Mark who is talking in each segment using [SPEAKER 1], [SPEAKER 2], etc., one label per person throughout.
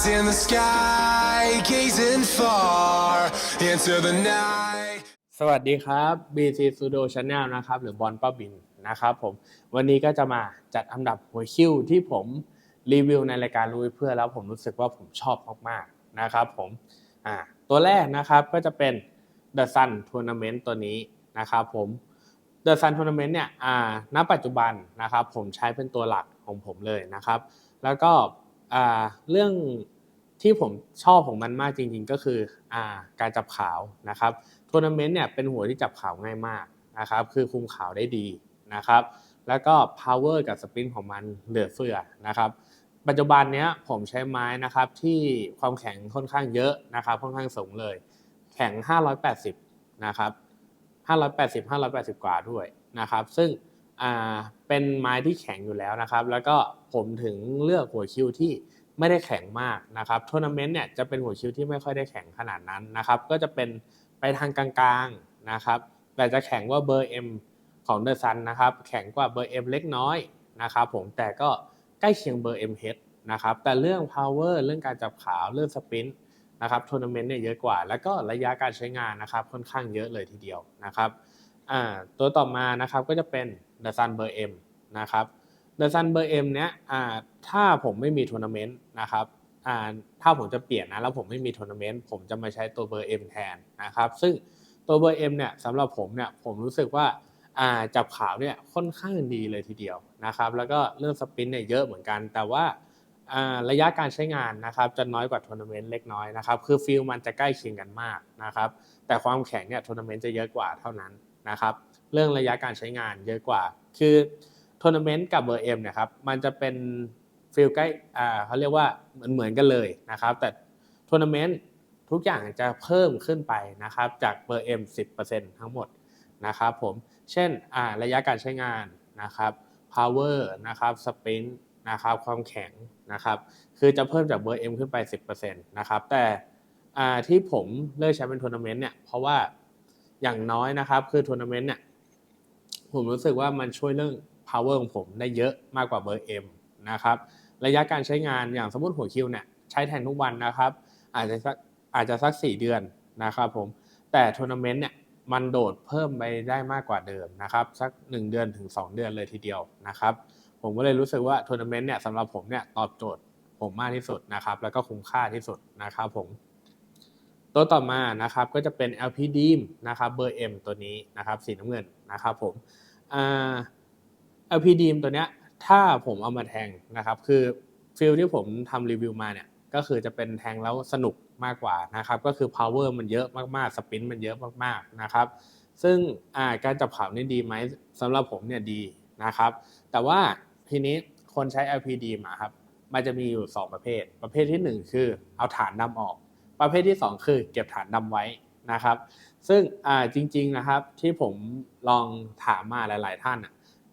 [SPEAKER 1] eyes in the sky, gazing far into the night.
[SPEAKER 2] สวัสดีครับ BC Studio Channel นะครับ หรือบอลป้าบินนะครับผม วันนี้ก็จะมาจัดอันดับหัวคิวที่ผมรีวิวในรายการรู้เพื่อแล้วผมรู้สึกว่าผมชอบมากๆนะครับผมอ่าตัวแรกนะครับก็จะเป็น The Sun Tournament ตัวนี้นะครับผม The Sun Tournament เนี่ยอ่าณปัจจุบันนะครับผมใช้เป็นตัวหลักของผมเลยนะครับ แล้วก็อ่าเรื่อง ที่ผมชอบของมันมากจริงๆ ก็คืออ่าการจับขาวนะครับทัวร์นาเมนต์เนี่ยเป็นหัวที่จับขาวง่ายมากนะครับคือคุมขาวได้ดีนะครับแล้วก็ power กับสปินของมันเหลือเฟือนะครับปัจจุบันเนี้ยผมใช้ไม้นะครับที่ความแข็งค่อนข้างเยอะนะครับค่อนข้างสูงเลย แข็ง 580นะครับ580 580 กว่าด้วยนะครับซึ่งเป็นไม้ที่แข็งอยู่แล้วนะครับ แล้วก็ผมถึงเลือกหัวคิวที่ ไม่ได้แข็งมากนะครับทัวร์นาเมนต์เนี่ยจะเป็นหัวคิวที่ไม่ค่อยได้แข็งขนาดนั้นนะครับ ก็จะเป็นไปทางกลางๆนะครับ แต่จะแข็งกว่าเบอร์ M ของเดอะซันนะครับ แข็งกว่าเบอร์ M เล็กน้อยนะครับผมแต่ก็ใกล้เคียงเบอร์ M H นะครับ แต่เรื่อง power เรื่องการจับขาวเรื่องสปินนะครับทัวร์นาเมนต์เนี่ยเยอะกว่า แล้วก็ระยะการใช้งานนะครับค่อนข้างเยอะเลยทีเดียวนะครับตัวต่อมานะครับก็จะเป็น The Sun Ber M นะครับ The Sun Ber M เนี้ยอ่า ถ้าผมไม่มีทัวร์นาเมนต์นะครับถ้าผมจะเปลี่ยนนะแล้วผมไม่มีทัวร์นาเมนต์ผมจะมาใช้ตัวเบอร์ M แทนนะครับ ซึ่งตัวเบอร์ M เนี่ยสำหรับผมเนี่ยผมรู้สึกว่าจับขาวเนี่ยค่อนข้างดีเลยทีเดียวนะครับ แล้วก็เรื่องสปินเนี่ยเยอะเหมือนกัน แต่ว่าอ่าระยะการใช้งานนะครับจะน้อยกว่าทัวร์นาเมนต์เล็กน้อยนะครับ คือฟิลมันจะใกล้เคียงกันมากนะครับ แต่ความแข็งเนี่ยทัวร์นาเมนต์จะเยอะกว่าเท่านั้นนะครับ เรื่องระยะการใช้งานเยอะกว่า คือทัวร์นาเมนต์กับเบอร์เอ็มเนี่ยครับ มันจะเป็น ฟิลใกล้อ่าเขาเรียกว่าเหมือนเหมือนกันเลยนะครับ แต่ทัวร์นาเมนต์ทุกอย่างจะเพิ่มขึ้นไปนะครับ จากเบอร์เอ็มสิทั้งหมดนะครับผม เช่นอ่าระยะการใช้งานนะครับ power นะครับ sprint นะครับความแข็งนะครับ คือจะเพิ่มจากเบอร์ M ขึ้นไป 10%นะครับ แต่อ่าที่ผมเลือกใช้เป็นทัวร์นาเมนต์เนี่ย เพราะว่าอย่างน้อยนะครับ คือทัวร์นาเมนต์เนี่ย ผมรู้สึกว่ามันช่วยเรื่อง power ของผมได้เยอะมากกว่าเบอร์ M นะครับระยะการใช้งานอย่างสมมติหัวคิวเนี่ยใช้แทนทุกวันนะครับอาจจะสักอาจจะสัก 4 เดือนนะครับผมแต่ทัวร์นาเมนต์เนี่ยมันโดดเพิ่มไปได้มากกว่าเดิมนะครับสัก 1 เดือนถึง 2 เดือนเลยทีเดียวนะครับผมก็เลยรู้สึกว่าทัวร์นาเมนต์เนี่ยสำหรับผมเนี่ยตอบโจทย์ผมมากที่สุดนะครับแล้วก็คุ้มค่าที่สุดนะครับผมตัวต่อมานะครับก็จะเป็น LP d e a m นะครับเบอร์ M ตัวนี้นะครับสีน้ำเงินนะครับผม LP d e a m ตัวเนี้ย ถ้าผมเอามาแทงนะครับ คือฟิลที่ผมทำรีวิวมาเนี่ยก็คือจะเป็นแทงแล้วสนุกมากกว่านะครับ ก็คือ power มันเยอะมากๆ สปินมันเยอะมากๆนะครับ ซึ่งาการจับข่าวนี่ดีไหมสำหรับผมเนี่ยดีนะครับ แต่ว่าทีนี้คนใช้ LPD มาครับมันจะมีอยู่ 2 ประเภท ประเภททีหนึ่1 คือเอาฐานดำออก ประเภทที่ 2 คือเก็บฐานดำไว้นะครับ ซึ่งจริงๆนะครับที่ผมลองถามมาหลาย ๆ ท่านอะ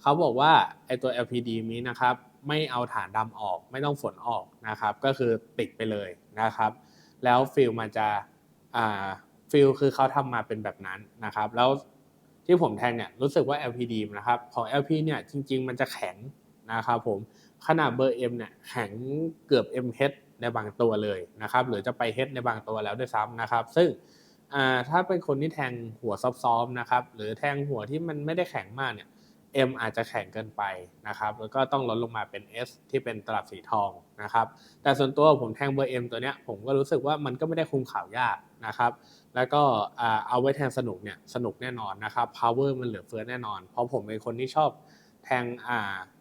[SPEAKER 2] เขาบอกว่าไอตัว LPD นี้นะครับไม่เอาฐานดำออก ไม่ต้องฝนออกนะครับ ก็คือติดไปเลยนะครับ แล้วฟิลมันจะอ่าฟิลคือเขาทำมาเป็นแบบนั้นนะครับ แล้วที่ผมแทงเนี่ยรู้สึกว่า LPD นะครับของ LP เนี่ยจริง ๆ มันจะแข็งนะครับผมขนาดเบอร์ M เนี่ยแข็งเกือบ MH ในบางตัวเลยนะครับ หรือจะไป H ในบางตัวแล้วด้วยซ้ำนะครับ ซึ่งถ้าเป็นคนที่แทงหัวซอฟๆนะครับ หรือแทงหัวที่มันไม่ได้แข็งมากเนี่ย M อาจจะแข็งเกินไปนะครับ แล้วก็ต้องลดลงมาเป็น S ที่เป็นตลับสีทองนะครับ แต่ส่วนตัวผมแทงเบอร์ M ตัวเนี้ยผมก็รู้สึกว่ามันก็ไม่ได้คุมข่าวยากนะครับ แล้วก็เอาไว้แทงสนุกเนี่ยสนุกแน่นอนนะครับ power มันเหลือเฟือแน่นอน เพราะผมเป็นคนที่ชอบแทง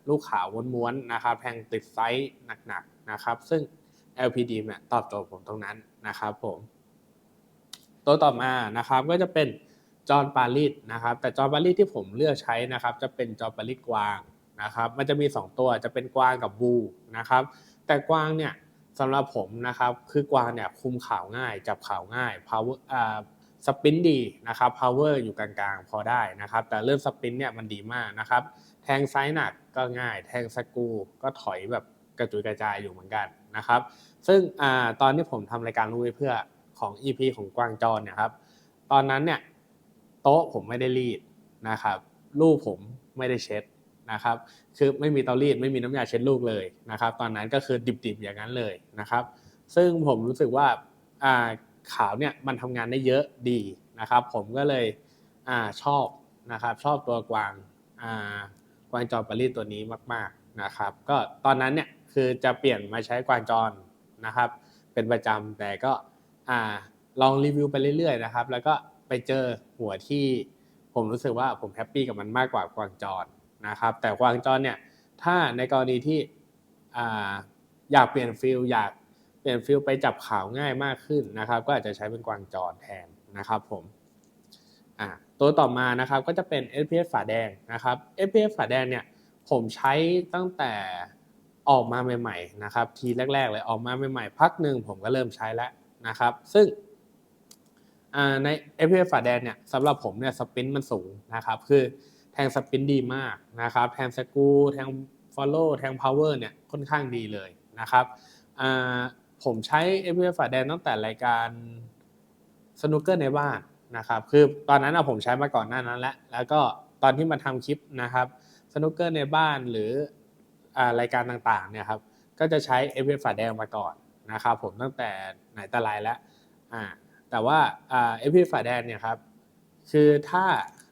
[SPEAKER 2] ลูกขาวม้วนๆนะครับ แทงติดไซส์หนักๆนะครับ ซึ่ง LPD เนี่ยตอบโจทย์ผมตรงนั้นนะครับผม ตัวต่อมานะครับก็จะเป็น จอห์นปารีสนะครับ แต่จอห์นปารีสที่ผมเลือกใช้นะครับ จะเป็นจอห์นปารีสกวางนะครับ มันจะมี 2 ตัวจะเป็นกวางกับบูนะครับ แต่กวางเนี่ยสำหรับผมนะครับ คือกวางเนี่ยคุมข่าวง่าย จับข่าวง่าย power อ่าสปินดีนะครับ power อยู่กลางๆ พอได้นะครับ แต่เรื่องสปินเนี่ยมันดีมากนะครับ แทงไซส์หนักก็ง่าย แทงสกรูก็ถอยแบบกระจุยกระจายอยู่เหมือนกันนะครับ ซึ่งอ่าตอนที่ผมทำรายการรู้ไว้เพื่อของ EP ของกวางจอรเนี่ยครับ ตอนนั้นเนี่ย โต๊ะผมไม่ได้รีดนะครับลูกผมไม่ได้เช็ดนะครับคือไม่มีเตารีดไม่มีน้ำยาเช็ดลูกเลยนะครับ ตอนนั้นก็คือดิบๆอย่างนั้นเลยนะครับ ซึ่งผมรู้สึกว่าอ่าขาวเนี่ยมันทำงานได้เยอะดีนะครับ ผมก็เลยอ่าชอบนะครับ ชอบตัวกวางอ่ากวางจรปารีสตัวนี้มากๆนะครับ ก็ตอนนั้นเนี่ยคือจะเปลี่ยนมาใช้กวางจรนะครับ เป็นประจำแต่ก็อ่าลองรีวิวไปเรื่อยๆนะครับ แล้วก็ ไปเจอหัวที่ผมรู้สึกว่าผมแฮปปี้กับมันมากกว่ากวางจรนะครับ แต่กวางจรเนี่ยถ้าในกรณีที่อยากเปลี่ยนฟิลอยากเปลี่ยนฟิลไปจับข่าวง่ายมากขึ้นนะครับ ก็อาจจะใช้เป็นกวางจรแทนนะครับผมตัวต่อมานะครับก็จะเป็น SPS ฝาแดงนะครับ SPS ฝาแดงเนี่ยผมใช้ตั้งแต่ออกมาใหม่ๆนะครับทีแรก ๆ เลยออกมาใหม่ๆ พักหนึ่งผมก็เริ่มใช้แล้วนะครับ ซึ่ง อ่าใน FPS ฝาแดงเนี่ยสำหรับผมเนี่ยสปินมันสูงนะครับคือแทงสปินดีมากนะครับแทงสกูแทงฟอลโล่แทงพาวเวอร์เนี่ยค่อนข้างดีเลยนะครับผมใช้ FPS ฝาแดงตั้งแต่รายการสนุกเกอร์ในบ้านนะครับคือตอนนั้นอะผมใช้มาก่อนหน้านั้นแล้วแล้วก็ตอนที่มาทำคลิปนะครับสนุกเกอร์ในบ้านหรือรายการต่างๆเนี่ยครับก็จะใช้ FPS ฝาแดงมาก่อนนะครับผมตั้งแต่ไหนแต่ไรแล้วอ่า แต่ว่าเอ่า FPS ฝาแดงเนี่ยครับคือถ้า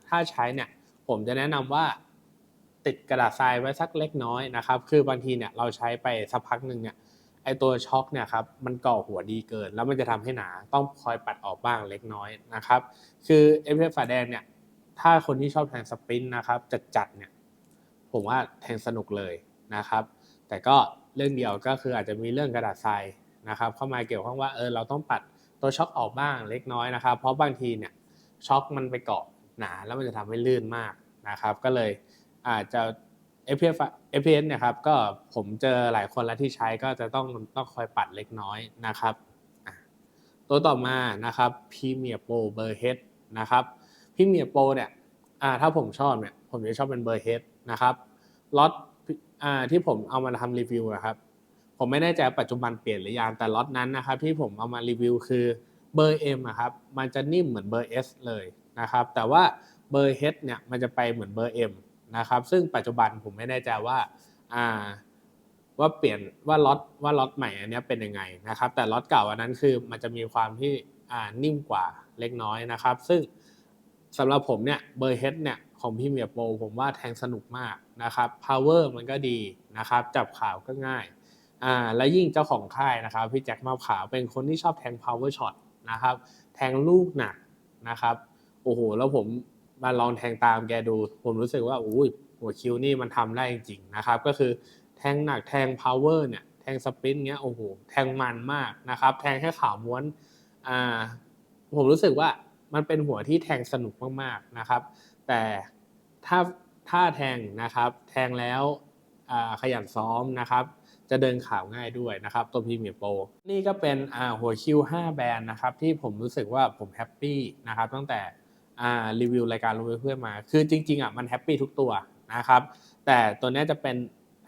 [SPEAKER 2] ถ้าใช้เนี่ยผมจะแนะนำว่าติดกระดาษทรายไว้สักเล็กน้อยนะครับ คือบางทีเนี่ยเราใช้ไปสักพักหนึ่งเนี่ยไอตัวช็อคเนี่ยครับมันก่อหัวดีเกิน แล้วมันจะทำให้หนาต้องคอยปัดออกบ้างเล็กน้อยนะครับ คือ FPS ฝาแดงเนี่ยถ้าคนที่ชอบแทงสปรินต์นะครับจัดๆเนี่ยผมว่าแทงสนุกเลยนะครับ แต่ก็เรื่องเดียวก็คืออาจจะมีเรื่องกระดาษทรายนะครับ เข้ามาเกี่ยวข้องว่าเออเราต้องปัด ตัวช็อคออกบ้างเล็กน้อยนะครับ เพราะบางทีเนี่ยช็อคมันไปเกาะหนาแล้วมันจะทำให้ลื่นมากนะครับ ก็เลยอาจจะ FPS FPS เนี่ยครับก็ผมเจอหลายคนแล้วที่ใช้ก็จะต้องต้องคอยปัดเล็กน้อยนะครับตัวต่อมานะครับ Premier Pro เบอร์เฮดนะครับ Premier Pro เนี่ยถ้าผมชอบเนี่ยผมจะชอบเป็นเบอร์เฮดนะครับล็อตที่ผมเอามาทำรีวิวนะครับ ผมไม่แน่ใจปัจจุบันเปลี่ยนหรือยังแต่ล็อตนั้นนะครับที่ผมเอามารีวิวคือเบอร์ M อะครับมันจะนิ่มเหมือนเบอร์ S เลยนะครับแต่ว่าเบอร์ H เนี่ยมันจะไปเหมือนเบอร์ M นะครับซึ่งปัจจุบันผมไม่แน่ใจว่าอ่าว่าเปลี่ยนว่าล็อตว่าล็อตใหม่อันเนี้ยเป็นยังไงนะครับแต่ล็อตเก่าอันนั้นคือมันจะมีความที่อ่านิ่มกว่าเล็กน้อยนะครับ ซึ่งสำหรับผมเนี่ยเบอร์เฮดเนี่ยของพี่เมียโปรผมว่าแทงสนุกมากนะครับ power มันก็ดีนะครับจับข่าวก็ง่าย อ่าและยิ่งเจ้าของค่ายนะครับพี่แจ็คมาขาวเป็นคนที่ชอบแทง power shot นะครับแทงลูกหนักนะครับโอ้โหแล้วผมมาลองแทงตามแกดู ผมรู้สึกว่าอุ้ยหัวคิวนี่มันทำได้จริงๆนะครับก็คือแทงหนักแทง power เนี่ยแทงสปรินเงี้ยโอ้โหแทงมันมากนะครับแทงแค่ขาวม้วนอ่าผมรู้สึกว่ามันเป็นหัวที่แทงสนุกมากๆนะครับ แต่ถ้าถ้าแทงนะครับแทงแล้วขยันซ้อมนะครับ จะเดินข่าวง่ายด้วยนะครับตัวพรีเมียร์โปรนี่ก็เป็นหัวคิว 5 แบรนด์นะครับที่ผมรู้สึกว่าผมแฮปปี้นะครับตั้งแต่รีวิวรายการรู้เพื่อนมา คือจริงๆอะมันแฮปปี้ทุกตัวนะครับแต่ตัวนี้จะเป็น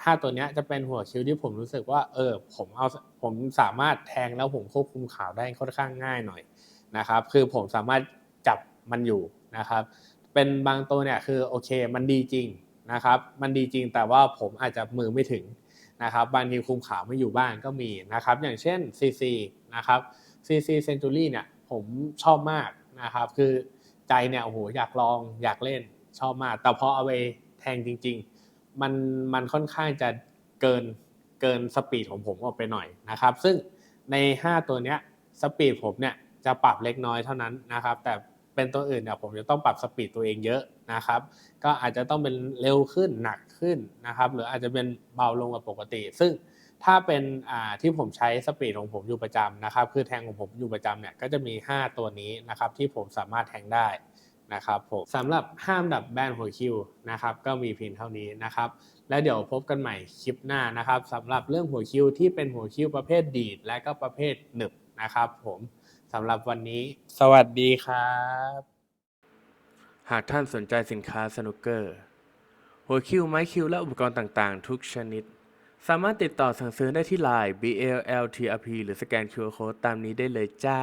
[SPEAKER 2] ห้าตัวนี้จะเป็นหัวคิวที่ผมรู้สึกว่าเออผมเอาผมสามารถแทงแล้วผมควบคุมข่าวได้ค่อนข้างง่ายหน่อยนะครับคือผมสามารถจับมันอยู่นะครับเป็นบางตัวเนี่ยคือโอเคมันดีจริงนะครับมันดีจริงแต่ว่าผมอาจจะมือไม่ถึง นะครับบางทีคุมขาวไม่อยู่บ้านก็มีนะครับอย่างเช่น CC นะครับ CC Century เนี่ยผมชอบมากนะครับคือใจเนี่ยโอ้โหอยากลองอยากเล่นชอบมาก แต่พอเอาไปแทงจริง ๆ มันมันค่อนข้างจะเกินเกินสปีดของผมออกไปหน่อยนะครับ ซึ่งใน 5 ตัวเนี้ยสปีดผมเนี่ยจะปรับเล็กน้อยเท่านั้นนะครับ แต่เป็นตัวอื่นเนี่ยผมจะต้องปรับสปีดตัวเองเยอะ นะครับ ก็อาจจะต้องเป็นเร็วขึ้นหนักขึ้นนะครับ หรืออาจจะเป็นเบาลงกว่าปกติ ซึ่งถ้าเป็นที่ผมใช้สปีดของผมอยู่ประจำนะครับ คือแทงของผมอยู่ประจำเนี่ยก็จะมี 5 ตัวนี้นะครับที่ผมสามารถแทงได้นะครับผมสำหรับห้ามดับแบนหัวคิวนะครับก็มีเพียงเท่านี้นะครับ แล้วเดี๋ยวพบกันใหม่คลิปหน้านะครับสำหรับเรื่องหัวคิวที่เป็นหัวคิวประเภทดีดและก็ประเภทหนึบนะครับผมสำหรับวันนี้ สวัสดีครับ หากท่านสนใจสินค้าสนุกเกอร์ หัวคิวไม้คิวและอุปกรณ์ต่างๆ ทุกชนิด สามารถติดต่อสั่งซื้อได้ที่ไลน์ BLLTRP หรือสแกน QR Code ตามนี้ได้เลยจ้า